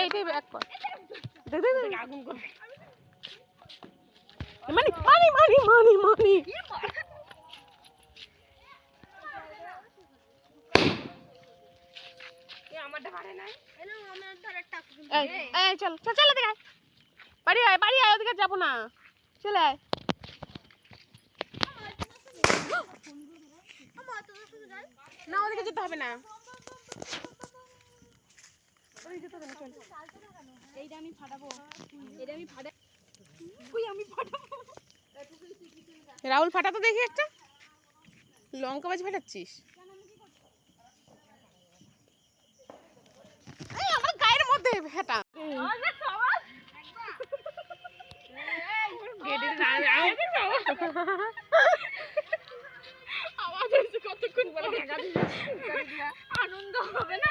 এইটাই ব্যাক কর দেখ দেখ দেখ, আগুন করবে। মানি মানি মানি মানি মানি। এই এই চল চল চল আয়। বাড়ি আয় বাড়ি আয় ওদিকে যাব না। চলে আয়। না ওদিকে যেতে হবে না ওদিকে যেতে হবে না চল এইটা আমি ফাটাবো। আমি ফাটা রাহুল ফাটাতো দেখি একটা। লঙ্কা বাজি ফাটাচ্ছিস? আমার গায়ের মধ্যে আনন্দ হবে না?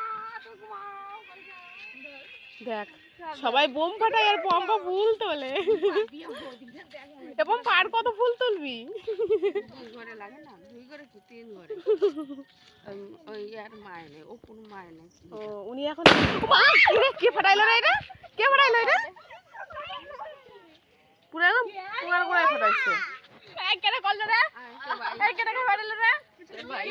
দেখ সবাই বোম ফাটায় আর পম্পা ফুল তোলে। এবং পার কত ফুল তুলবি? ঘরে লাগে না দুই ঘরে কি? তিন ঘরে। ওই- আর মায় নেই ও কোনো মায় নেই। ও উনি এখন কি ফাটাইলো রে এটা? কে ফাটাইলো এটা? পুরো একদম পুরার পুরাই ফাটাইছে। কেটে করল রে? কেটে ফাটাইলো রে? ভাই